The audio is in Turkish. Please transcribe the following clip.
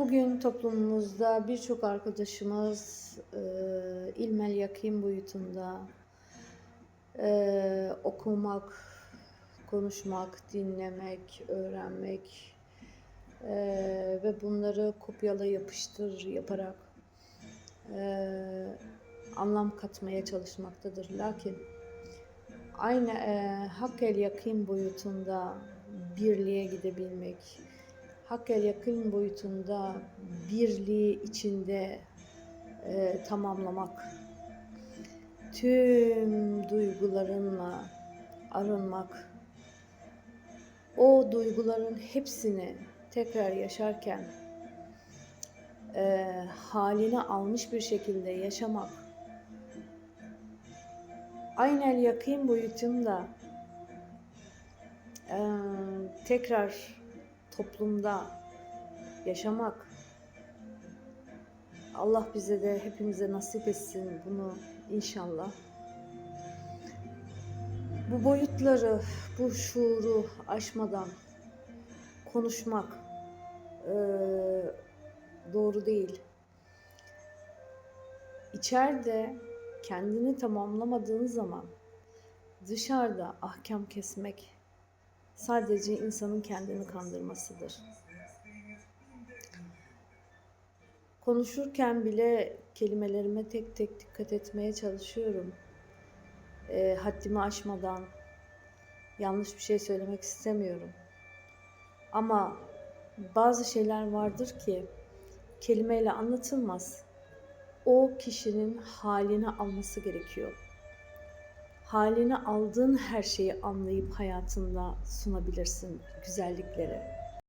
Bugün toplumumuzda birçok arkadaşımız e, ilmel yakin boyutunda e, okumak, konuşmak, dinlemek, öğrenmek e, ve bunları kopyala yapıştır yaparak e, anlam katmaya çalışmaktadır. Lakin aynı e, hakkel yakin boyutunda birliğe gidebilmek, hakkel yakın boyutunda birliği içinde e, tamamlamak, tüm duygularınla arınmak, o duyguların hepsini tekrar yaşarken e, halini almış bir şekilde yaşamak, aynel yakın boyutunda e, tekrar toplumda yaşamak Allah bize de hepimize nasip etsin bunu inşallah. Bu boyutları, bu şuuru aşmadan konuşmak eee, doğru değil. İçeride kendini tamamlamadığın zaman dışarıda ahkam kesmek sadece insanın kendini kandırmasıdır. Konuşurken bile kelimelerime tek tek dikkat etmeye çalışıyorum. E, haddimi aşmadan yanlış bir şey söylemek istemiyorum. Ama bazı şeyler vardır ki kelimeyle anlatılmaz. O kişinin halini alması gerekiyor halini aldığın her şeyi anlayıp hayatında sunabilirsin güzellikleri.